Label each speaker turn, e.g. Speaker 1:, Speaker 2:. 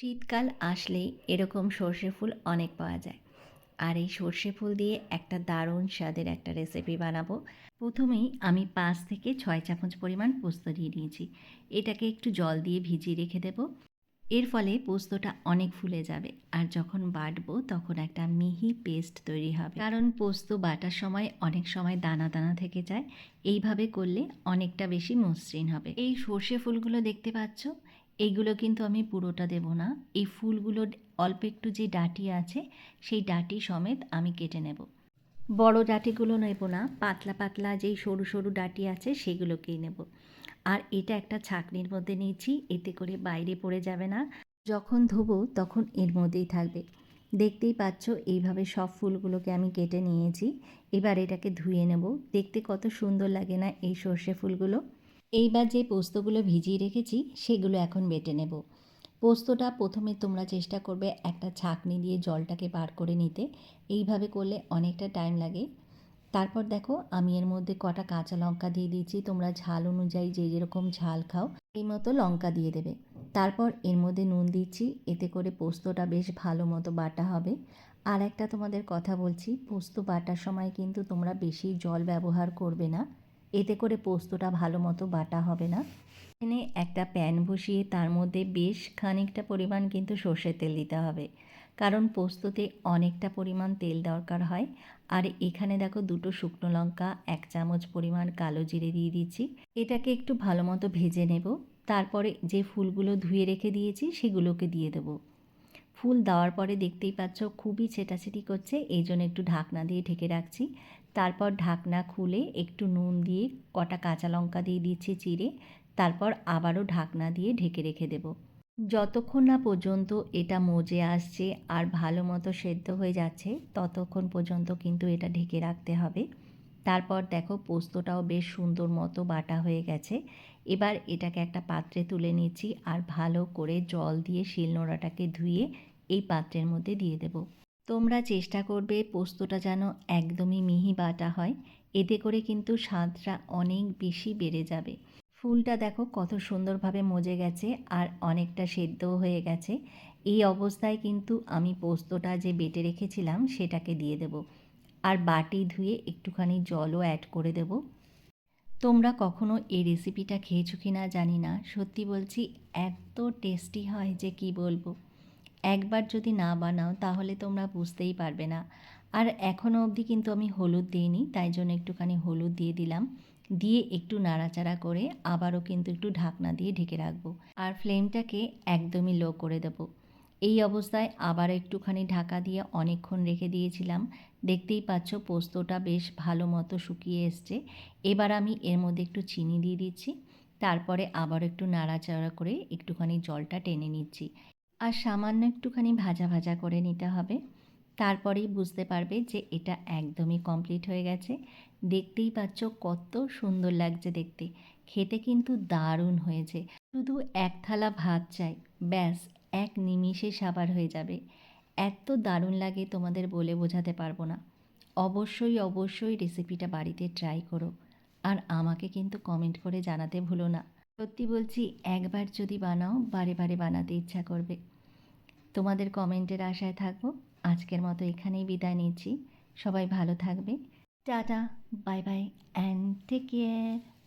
Speaker 1: শীতকাল আসলেই এরকম সর্ষে ফুল অনেক পাওয়া যায়। আর এই সর্ষে ফুল দিয়ে একটা দারুণ স্বাদের একটা রেসিপি বানাবো। প্রথমেই আমি পাঁচ থেকে ছয় চামচ পরিমাণ পোস্ত দিয়ে নিয়েছি এটাকে একটু জল দিয়ে ভিজিয়ে রেখে দেবো। এর ফলে পোস্তটা অনেক ফুলে যাবে আর যখন বাটবো তখন একটা মিহি পেস্ট তৈরি হবে। কারণ পোস্ত বাটার সময় অনেক সময় দানা দানা থেকে যায়। এইভাবে করলে অনেকটা বেশি মসৃণ হবে। এই সর্ষে ফুলগুলো দেখতে পাচ্ছ? এইগুলো কিন্তু আমি পুরোটা দেব না। এই ফুলগুলোর অল্প একটু যে ডাটি আছে, সেই ডাটি সমেত আমি কেটে নেব। বড় ডাটিগুলো নেব না, পাতলা পাতলা যেই সরু সরু ডাটি আছে, সেগুলোকেই নেব। আর এটা একটা ছাকনির মধ্যে নিয়েছি, এতে করে বাইরে পড়ে যাবে না। যখন ধোবো তখন এর মধ্যেই থাকবে। দেখতেই পাচ্ছ, এইভাবে সব ফুলগুলোকে আমি কেটে নিয়েছি। এবার এটাকে ধুয়ে নেব। দেখতে কত সুন্দর লাগে না এই সর্ষে ফুলগুলো। এইবার যে পোস্তগুলো ভিজিয়ে রেখেছি, সেগুলো এখন বেটে নেব। পোস্তটা প্রথমে তোমরা চেষ্টা করবে একটা ছাঁকনি দিয়ে জলটাকে বার করে নিতে। এইভাবে করলে অনেকটা টাইম লাগে। তারপর দেখো, আমি এর মধ্যে কটা কাঁচা লঙ্কা দিয়ে দিয়েছি। তোমরা ঝাল অনুযায়ী যে যেরকম ঝাল খাও এই মতো লঙ্কা দিয়ে দেবে। তারপর এর মধ্যে নুন দিচ্ছি, এতে করে পোস্তটা বেশ ভালো মতো বাটা হবে। আর একটা তোমাদের কথা বলছি, পোস্ত বাটার সময় কিন্তু তোমরা বেশি জল ব্যবহার করবে না। এতে করে পোস্তটা ভালো মতো বাটা হবে না। এখানে একটা প্যান বসিয়ে তার মধ্যে বেশ খানিকটা পরিমাণ কিন্তু সর্ষের তেল দিতে হবে। কারণ পোস্ততে অনেকটা পরিমাণ তেল দরকার হয়। আর এখানে দেখো দুটো শুকনো লঙ্কা, এক চামচ পরিমাণ কালো জিরে দিয়ে দিচ্ছি। এটাকে একটু ভালো মতো ভেজে নেব। তারপরে যে ফুলগুলো ধুয়ে রেখে দিয়েছি সেগুলোকে দিয়ে দেবো। ফুল দেওয়ার পরে দেখতেই পাচ্ছ খুবই ছেটাছেটি করছে, এই জন্য একটু ঢাকনা দিয়ে ঢেকে রাখছি। তারপর ঢাকনা খুলে একটু নুন দিয়ে কটা কাঁচা লঙ্কা দিয়ে দিচ্ছি চিড়ে, তারপর আবারও ঢাকনা দিয়ে ঢেকে রেখে দেব। যতক্ষণ না পর্যন্ত এটা মজে আসছে আর ভালো মতো সেদ্ধ হয়ে যাচ্ছে, ততক্ষণ পর্যন্ত কিন্তু এটা ঢেকে রাখতে হবে। তারপর দেখো পোস্তটাও বেশ সুন্দর মতো বাটা হয়ে গেছে। এবার এটাকে একটা পাত্রে তুলে নিচ্ছি আর ভালো করে জল দিয়ে শিলনোড়াটাকে ধুয়ে এই পাত্রের মধ্যে দিয়ে দেব। তোমরা চেষ্টা করবে পোস্তটা যেন একদমই মিহি বাটা হয়। এতে করে কিন্তু স্বাদটা অনেক বেশি বেড়ে যাবে। ফুলটা দেখো কত সুন্দরভাবে মজে গেছে আর অনেকটা সেদ্ধও হয়ে গেছে। এই অবস্থায় কিন্তু আমি পোস্তটা যে বেটে রেখেছিলাম সেটাকে দিয়ে দেব। আর বাটি ধুয়ে একটুখানি জলও অ্যাড করে দেব। তোমরা কখনো এই রেসিপিটা খেয়েছো কি না জানি না। সত্যি বলছি, এত টেস্টি হয় যে কি বলব। একবার যদি না বানাও, তাহলে তোমরা বুঝতেই পারবে না। আর এখনও অবধি কিন্তু আমি হলুদ দিইনি, তাই জন্য একটুখানি হলুদ দিয়ে দিলাম। দিয়ে একটু নাড়াচাড়া করে আবারও কিন্তু একটু ঢাকনা দিয়ে ঢেকে রাখব। আর ফ্লেমটাকে একদমই লো করে দেবো। এই অবস্থায় আবার একটুখানি ঢাকা দিয়ে অনেকক্ষণ রেখে দিয়েছিলাম। দেখতেই পাচ্ছ পোস্তটা বেশ ভালো মতো শুকিয়ে এসছে। এবার আমি এর মধ্যে একটু চিনি দিয়ে দিচ্ছি, তারপরে আবার একটু নাড়াচাড়া করে একটুখানি জলটা টেনে নিচ্ছি। আর সামান্য একটুখানি ভাজা ভাজা করে নিতে হবে। তারপরেই বুঝতে পারবে যে এটা একদমই কমপ্লিট হয়ে গেছে। দেখতেই পাচ্ছ কত সুন্দর লাগছে দেখতে। খেতে কিন্তু দারুণ হয়েছে। শুধু এক থালা ভাত চাই, ব্যাস এক নিমিষে সাবার হয়ে যাবে। এত দারুণ লাগে তোমাদের বলে বোঝাতে পারব না। অবশ্যই অবশ্যই রেসিপিটা বাড়িতে ট্রাই করো। আর আমাকে কিন্তু কমেন্ট করে জানাতে ভুলো না। সত্যি বলছি, একবার যদি বানাও, বারে বারে বানাতে ইচ্ছা করবে। তোমাদের কমেন্টের আশায় থাকব। আজকের মতো এখানেই বিদায় নিচ্ছি। সবাই ভালো থাকবে। Tata bye bye and take care